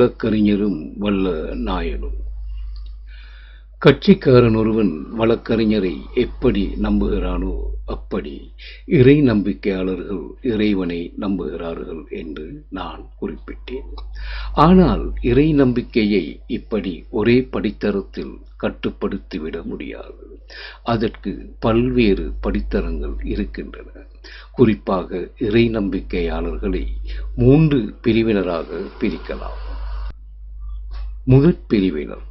வழக்கறிஞரும் வல்ல நாயனும். கட்சிக்காரன் ஒருவன் வழக்கறிஞரை எப்படி நம்புகிறானோ அப்படி இறை நம்பிக்கையாளர்கள் இறைவனை நம்புகிறார்கள் என்று நான் குறிப்பிட்டேன். ஆனால் இறை நம்பிக்கையை இப்படி ஒரே படித்தரத்தில் கட்டுப்படுத்திவிட முடியாது. அதற்கு பல்வேறு படித்தரங்கள் இருக்கின்றன. குறிப்பாக இறை நம்பிக்கையாளர்களை மூன்று பிரிவினராக பிரிக்கலாம். முதற் பிரிவினர்.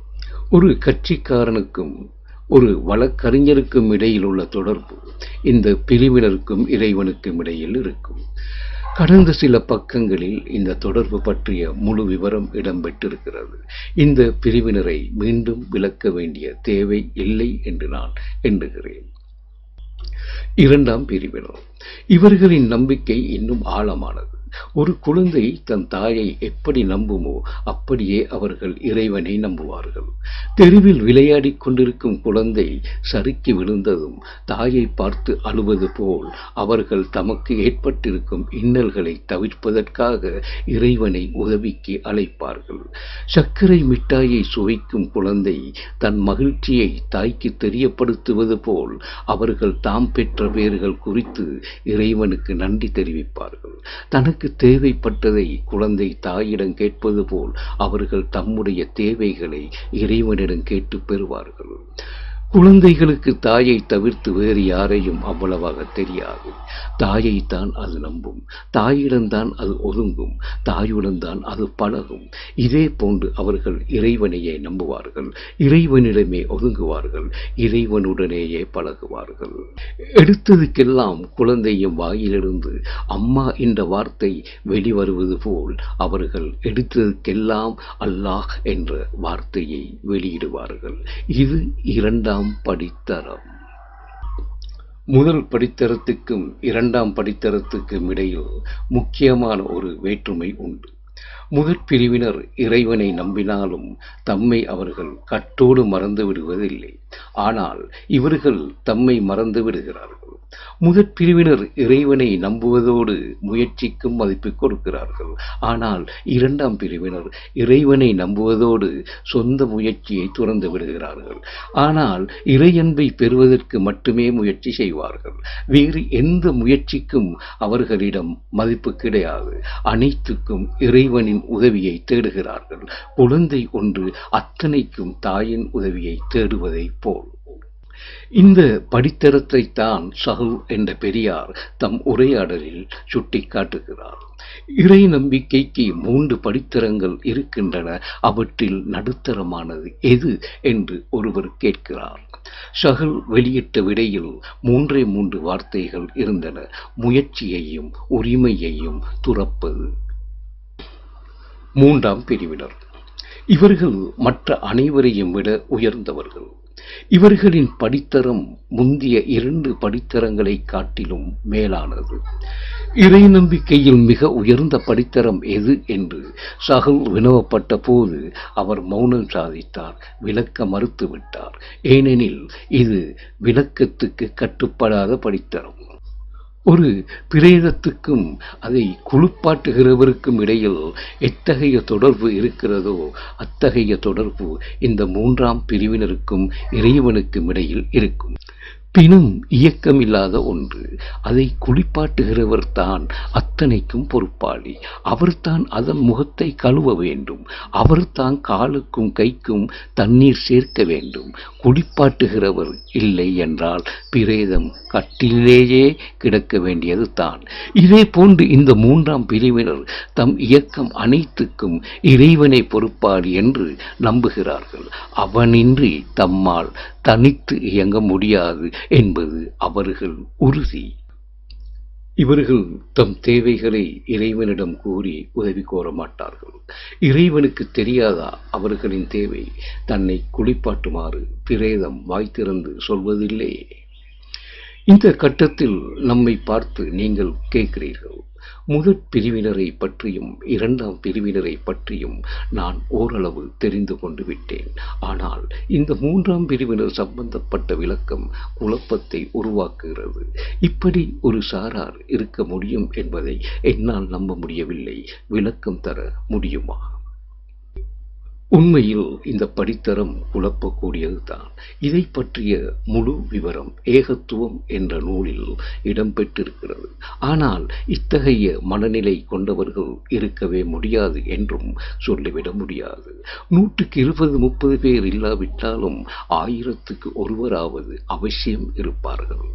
ஒரு கட்சிக்காரனுக்கும் ஒரு வழக்கறிஞருக்கும் இடையில் உள்ள தொடர்பு இந்த பிரிவினருக்கும் இறைவனுக்கும் இடையில் இருக்கும். கடந்த சில பக்கங்களில் இந்த தொடர்பு பற்றிய முழு விவரம் இடம்பெற்றிருக்கிறது. இந்த பிரிவினரை மீண்டும் விளக்க வேண்டிய தேவை இல்லை என்று நான் எண்ணுகிறேன். இரண்டாம் பிரிவினர். இவர்களின் நம்பிக்கை இன்னும் ஆழமானது. ஒரு குழந்தை தன் தாயை எப்படி நம்புமோ அப்படியே அவர்கள் இறைவனை நம்புவார்கள். தெருவில் விளையாடிக் கொண்டிருக்கும் குழந்தை சறுக்கி விழுந்ததும் தாயை பார்த்து அழுவது போல் அவர்கள் தமக்கு ஏற்பட்டிருக்கும் இன்னல்களை தவிர்ப்பதற்காக இறைவனை உதவிக்கு அழைப்பார்கள். சர்க்கரை மிட்டாயை சுவைக்கும் குழந்தை தன் மகிழ்ச்சியை தாய்க்கு தெரியப்படுத்துவது போல் அவர்கள் தாம் பெற்ற பேர்கள் குறித்து இறைவனுக்கு நன்றி தெரிவிப்பார்கள். தனக்கு தனக்கு தேவைப்பட்டதை குழந்தை தாயிடம் கேட்பது போல் அவர்கள் தம்முடைய தேவைகளை இறைவனிடம் கேட்டு பெறுவார்கள். குழந்தைகளுக்கு தாயை தவிர்த்து வேறு யாரையும் அவ்வளவாக தெரியாது. தாயைத்தான் அது நம்பும். தாயிடம்தான் அது ஒதுங்கும். தாயுடன் தான் அது பழகும். இதே போன்று அவர்கள் இறைவனையே நம்புவார்கள். இறைவனிடமே ஒதுங்குவார்கள். இறைவனுடனேயே பழகுவார்கள். எடுத்ததுக்கெல்லாம் குழந்தையும் வாயிலிருந்து அம்மா என்ற வார்த்தை வெளிவருவது போல் அவர்கள் எடுத்ததுக்கெல்லாம் அல்லாஹ் என்ற வார்த்தையை வெளியிடுவார்கள். இது இரண்டாம் இரண்டாம் படித்தரம். முதல் படித்தரத்துக்கும் இரண்டாம் படித்தரத்துக்கும் இடையில் முக்கியமான ஒரு வேற்றுமை உண்டு. முதற் பிரிவினர் இறைவனை நம்பினாலும் தம்மை அவர்கள் கட்டோடு மறந்து விடுவதில்லை. ஆனால் இவர்கள் தம்மை மறந்து விடுகிறார்கள். முதற் பிரிவினர் இறைவனை நம்புவதோடு முயற்சிக்கும் மதிப்பு கொடுக்கிறார்கள். ஆனால் இரண்டாம் பிரிவினர் இறைவனை நம்புவதோடு சொந்த முயற்சியை துறந்து விடுகிறார்கள். ஆனால் இறையன்பை பெறுவதற்கு மட்டுமே முயற்சி செய்வார்கள். வேறு எந்த முயற்சிக்கும் அவர்களிடம் மதிப்பு கிடையாது. அனைத்துக்கும் இறைவனின் உதவியை தேடுகிறார்கள். குழந்தை ஒன்று அத்தனைக்கும் தாயின் உதவியை தேடுவதை போல். இந்த படித்தரத்தை தான் சஹு என்ற பெரியார் தம் உரையாடலில் சுட்டிக்காட்டுகிறார். இறை நம்பிக்கைக்கு மூன்று படித்தரங்கள் இருக்கின்றன. அவற்றில் நடுத்தரமானது எது என்று ஒருவர் கேட்கிறார். ஷஹல் வெளியிட்ட விடையில் மூன்றே மூன்று வார்த்தைகள் இருந்தன. முயற்சியையும் உரிமையையும் துறப்பது. மூன்றாம் பிரிவினர். இவர்கள் மற்ற அனைவரையும் விட உயர்ந்தவர்கள். இவர்களின் படித்தரம் முந்திய இரண்டு படித்தரங்களை காட்டிலும் மேலானது. இறை நம்பிக்கையில் மிக உயர்ந்த படித்தரம் எது என்று சகல் வினவப்பட்ட போது அவர் மௌனம் சாதித்தார் விளக்க மறுத்துவிட்டார். ஏனெனில் இது விளக்கத்துக்கு கட்டுப்படாத படித்தரம். ஒரு பிரேதத்துக்கும் அதை குளிப்பாட்டுகிறவருக்கும் இடையில் எத்தகைய தொடர்பு இருக்கிறதோ அத்தகைய தொடர்பு இந்த மூன்றாம் பிரிவினருக்கும் இறைவனுக்கும் இடையில் இருக்கும். பிணம் இயக்கமில்லாத ஒன்று. அதை குளிப்பாட்டுகிறவர் தான் அத்தனைக்கும் பொறுப்பாளி. அவர்தான் அதன் முகத்தை கழுவ வேண்டும். அவர்தான் காலுக்கும் கைக்கும் தண்ணீர் சேர்க்க வேண்டும். குளிப்பாட்டுகிறவர் இல்லை என்றால் பிரேதம் கட்டிலேயே கிடக்க வேண்டியது தான். இதே போன்று இந்த மூன்றாம் பிரிவினர் தம் இயக்கம் அனைத்துக்கும் இறைவனை பொறுப்பாளி என்று நம்புகிறார்கள். அவனின்றி தம்மால் தனித்து இயங்க முடியாது. என்பது அவர்கள் உறுதி. இவர்கள் தம் தேவைகளை இறைவனிடம் கூறி உதவி கோர மாட்டார்கள். இறைவனுக்கு தெரியாதா அவர்களின் தேவை? தன்னை குளிப்பாட்டுமாறு பிரேதம் வாய் திறந்து சொல்வதில்லை. இந்த கட்டத்தில் நம்மை பார்த்து நீங்கள் கேட்கிறீர்கள் முதற் பிரிவினரை பற்றியும் இரண்டாம் பிரிவினரை பற்றியும் நான் ஓரளவு தெரிந்து கொண்டு விட்டேன். ஆனால் இந்த மூன்றாம் பிரிவினர் சம்பந்தப்பட்ட விளக்கம் குழப்பத்தை உருவாக்குகிறது. இப்படி ஒரு சாரார் இருக்க முடியும் என்பதை என்னால் நம்ப முடியவில்லை. விளக்கம் தர முடியுமா? உண்மையில் இந்த படித்தரம் குழப்பக்கூடியது தான் இதை பற்றிய முழு விவரம் ஏகத்துவம் என்ற நூலில் இடம்பெற்றிருக்கிறது ஆனால் இத்தகைய மனநிலை கொண்டவர்கள் இருக்கவே முடியாது என்றும் சொல்லிவிட முடியாது. நூற்றுக்கு இருபது முப்பது பேர் இல்லாவிட்டாலும் ஆயிரத்துக்கு ஒருவராவது அவசியம் இருப்பார்கள்.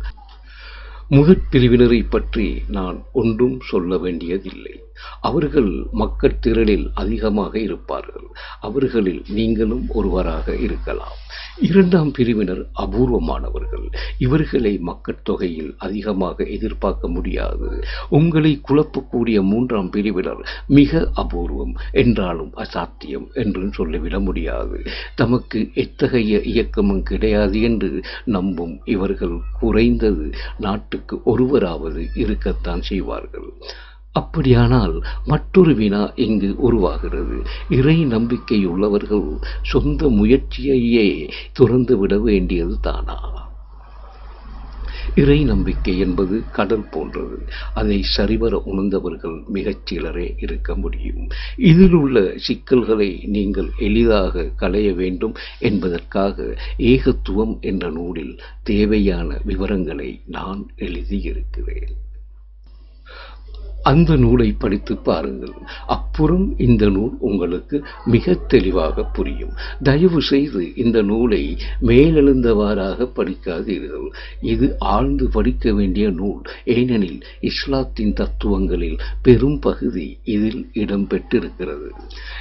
முதற் பிரிவினரை பற்றி நான் ஒன்றும் சொல்ல வேண்டியதில்லை. அவர்கள் மக்கள் திரளில் அதிகமாக இருப்பார்கள். அவர்களில் நீங்களும் ஒருவராக இருக்கலாம். இரண்டாம் பிரிவினர் அபூர்வமானவர்கள். இவர்களை மக்கள் தொகையில் அதிகமாக எதிர்பார்க்க முடியாது. உங்களை குழப்பக்கூடிய மூன்றாம் பிரிவினர் மிக அபூர்வம் என்றாலும் அசாத்தியம் என்றும் சொல்லிவிட முடியாது. தமக்கு எத்தகைய இயக்கமும் கிடையாது என்று நம்பும் இவர்கள் குறைந்தது நாட்டுக்கு ஒருவராவது இருக்கத்தான் செய்வார்கள். அப்படியானால் மற்றொரு வினா இங்கு உருவாகிறது. இறை நம்பிக்கை உள்ளவர்கள் சொந்த முயற்சியையே துறந்து விட வேண்டியது தானா? இறை நம்பிக்கை என்பது கடல் போன்றது. அதை சரிவர உணர்ந்தவர்கள் மிகச் சிலரே இருக்க முடியும். இதில் உள்ள சிக்கல்களை நீங்கள் எளிதாக களைய வேண்டும் என்பதற்காக ஏகத்துவம் என்ற நூலில் தேவையான விவரங்களை நான் எழுதியிருக்கிறேன். அந்த நூலை படித்து பாருங்கள். அப்புறம் இந்த நூல் உங்களுக்கு மிக தெளிவாக புரியும். தயவு செய்து இந்த நூலை மேலெழுந்தவாறாக படிக்காதீர்கள். இது ஆழ்ந்து படிக்க வேண்டிய நூல். ஏனெனில் இஸ்லாத்தின் தத்துவங்களில் பெரும் பகுதி இதில் இடம்பெற்றிருக்கிறது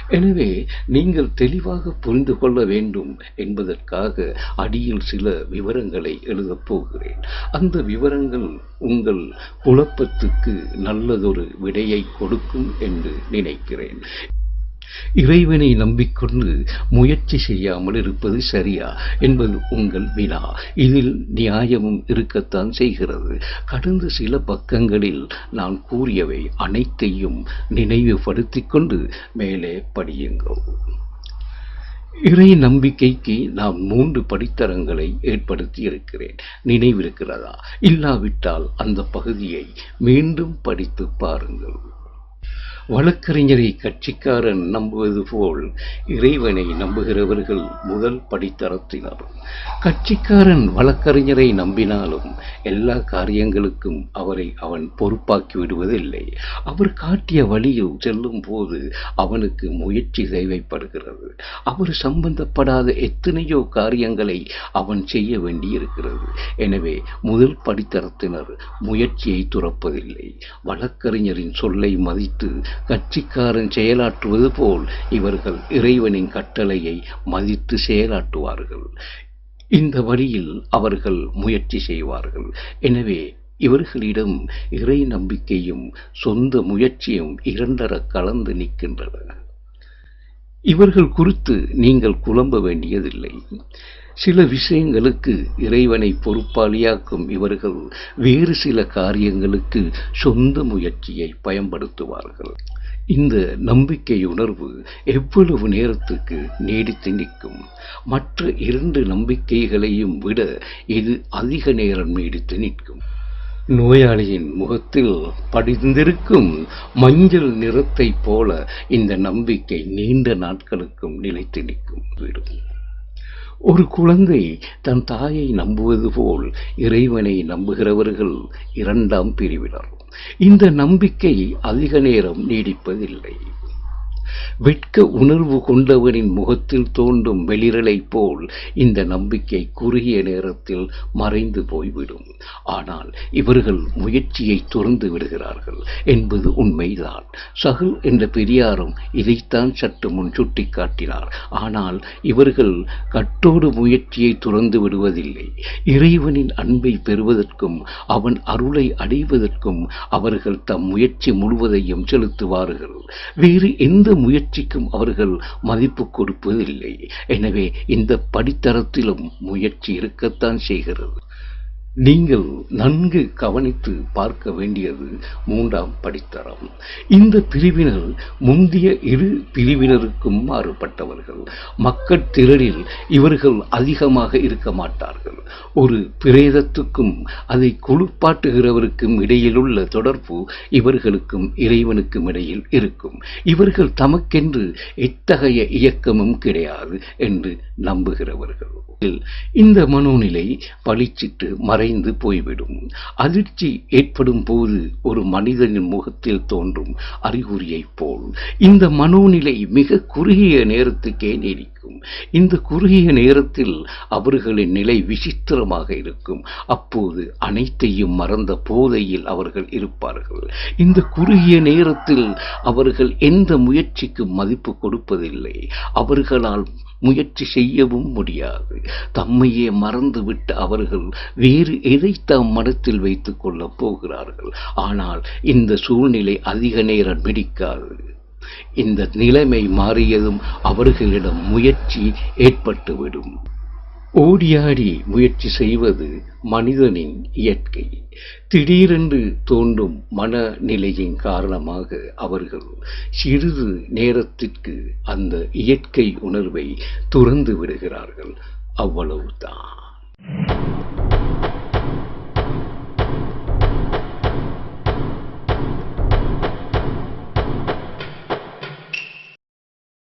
எனவே நீங்கள் தெளிவாக புரிந்து கொள்ள வேண்டும் என்பதற்காக அடியில் சில விவரங்களை எழுதப் போகிறேன். அந்த விவரங்கள் உங்கள் குழப்பத்துக்கு நல்லதொரு விடையை கொடுக்கும் என்று நினைக்கிறேன். இறைவனை நம்பிக்கொண்டு முயற்சி செய்யாமல் இருப்பது சரியா என்பது உங்கள் வினா. இதில் நியாயமும் இருக்கத்தான் செய்கிறது. கடந்த சில பக்கங்களில் நான் கூறியவை அனைத்தையும் நினைவுபடுத்திக் கொண்டு மேலே படியுங்கள். இறை நம்பிக்கைக்கு நாம் மூன்று படித்தரங்களை ஏற்படுத்தி இருக்கிறேன் நினைவிருக்கிறதா? இல்லாவிட்டால் அந்த பகுதியை மீண்டும் படித்து பாருங்கள். வழக்கறிஞரை கட்சிக்காரன் நம்புவது போல் இறைவனை நம்புகிறவர்கள் முதல் படித்தரத்தினர். கட்சிக்காரன் வழக்கறிஞரை நம்பினாலும் எல்லா காரியங்களுக்கும் அவரை அவன் பொறுப்பாக்கி விடுவதில்லை. அவர் காட்டிய வழியில் செல்லும் போது அவனுக்கு முயற்சி தேவைப்படுகிறது. அவர் சம்பந்தப்படாத எத்தனையோ காரியங்களை அவன் செய்ய வேண்டியிருக்கிறது. எனவே முதல் படித்தரத்தினர் முயற்சியை துறப்பதில்லை. வழக்கறிஞரின் சொல்லை மதித்து கட்சிக்காரன் செயலாற்றுவது போல் இவர்கள் இறைவனின் கட்டளையை மதித்து செயலாற்றுவார்கள். இந்த வழியில் அவர்கள் முயற்சி செய்வார்கள். எனவே இவர்களிடம் இறை நம்பிக்கையும் சொந்த முயற்சியும் இரண்டர கலந்து நிற்கின்றன. இவர்கள் குறித்து நீங்கள் குழம்ப வேண்டியதில்லை. சில விஷயங்களுக்கு இறைவனை பொறுப்பாளியாக்கும் இவர்கள் வேறு சில காரியங்களுக்கு சொந்த முயற்சியை பயன்படுத்துவார்கள். இந்த நம்பிக்கை உணர்வு எவ்வளவு நேரத்துக்கு நீடித்து நிற்கும்? மற்ற இரண்டு நம்பிக்கைகளையும் விட இது அதிக நேரம் நீடித்து நிற்கும். நோயாளியின் முகத்தில் படிந்திருக்கும் மஞ்சள் நிறத்தைப் போல இந்த நம்பிக்கை நீண்ட நாட்களுக்கும் நிலைத்து நிற்கும் விடும் ஒரு குழந்தை தன் தாயை நம்புவது போல் இறைவனை நம்புகிறவர்கள் இரண்டாம் பிரிவினர். இந்த நம்பிக்கை அதிக நேரம் நீடிப்பதில்லை. வெட்க உணர்வு கொண்டவனின் முகத்தில் தோன்றும் வெளிரலைப் போல் இந்த நம்பிக்கை குறுகிய நேரத்தில் மறைந்து போய்விடும். ஆனால் இவர்கள் முயற்சியை துறந்து விடுகிறார்கள் என்பது உண்மைதான். சகுல் என்ற பெரியாரும் இதைத்தான் சற்று முன் சுட்டிக்காட்டினார். ஆனால் இவர்கள் கட்டோடு முயற்சியை துறந்து விடுவதில்லை. இறைவனின் அன்பை பெறுவதற்கும் அவன் அருளை அடைவதற்கும் அவர்கள் தம் முயற்சி முழுவதையும் செலுத்துவார்கள். வேறு எந்த முயற்சிக்கும் அவர்கள் மதிப்பு கொடுப்பதில்லை. எனவே இந்த படித்தரத்திலும் முயற்சி இருக்கத்தான் செய்கிறது. நீங்கள் நன்கு கவனித்து பார்க்க வேண்டியது மூன்றாம் படித்தரம். இந்த பிரிவினர் முந்திய இரு பிரிவினருக்கும் மாறுபட்டவர்கள். மக்கள் திரளில் இவர்கள் அதிகமாக இருக்க மாட்டார்கள். ஒரு பிரேதத்துக்கும் அதை குளிப்பாட்டுகிறவருக்கும் இடையிலுள்ள தொடர்பு இவர்களுக்கும் இறைவனுக்கும் இடையில் இருக்கும். இவர்கள் தமக்கென்று எத்தகைய இயக்கமும் கிடையாது என்று நம்புகிறவர்கள். இந்த மனோநிலை பளிச்சிட்டு மறைந்து போய்விடும். அதிர்ச்சி ஏற்படும் போது ஒரு மனிதனின் முகத்தில் தோன்றும் அறிகுறியைப் போல். இந்த மனோநிலை மிக குறுகிய நேரத்துக்கே நீடிக்கும். இந்த குறுகிய நேரத்தில் அவர்களின் நிலை விசித்திரமாக இருக்கும். அப்போது அனைத்தையும் மறந்த போதையில் அவர்கள் இருப்பார்கள். இந்த குறுகிய நேரத்தில் அவர்கள் எந்த முயற்சிக்கும் மதிப்பு கொடுப்பதில்லை. அவர்களால் முயற்சி செய்யவும் முடியாது. தம்மையே மறந்துவிட்ட அவர்கள் வேறு எதை தம் மனத்தில் வைத்துக் கொள்ளப் போகிறார்கள். ஆனால் இந்த சூழ்நிலை அதிக நேரம் பிடிக்காது. இந்த நிலைமை மாறியதும் அவர்களிடம் முயற்சி ஏற்பட்டுவிடும். ஓடியாடி முயற்சி செய்வது மனிதனின் இயற்கை. திடீரென்று தோன்றும் மனநிலையின் காரணமாக அவர்கள் சிறிது நேரத்திற்கு அந்த இயற்கை உணர்வை துறந்து விடுகிறார்கள். அவ்வளவுதான்.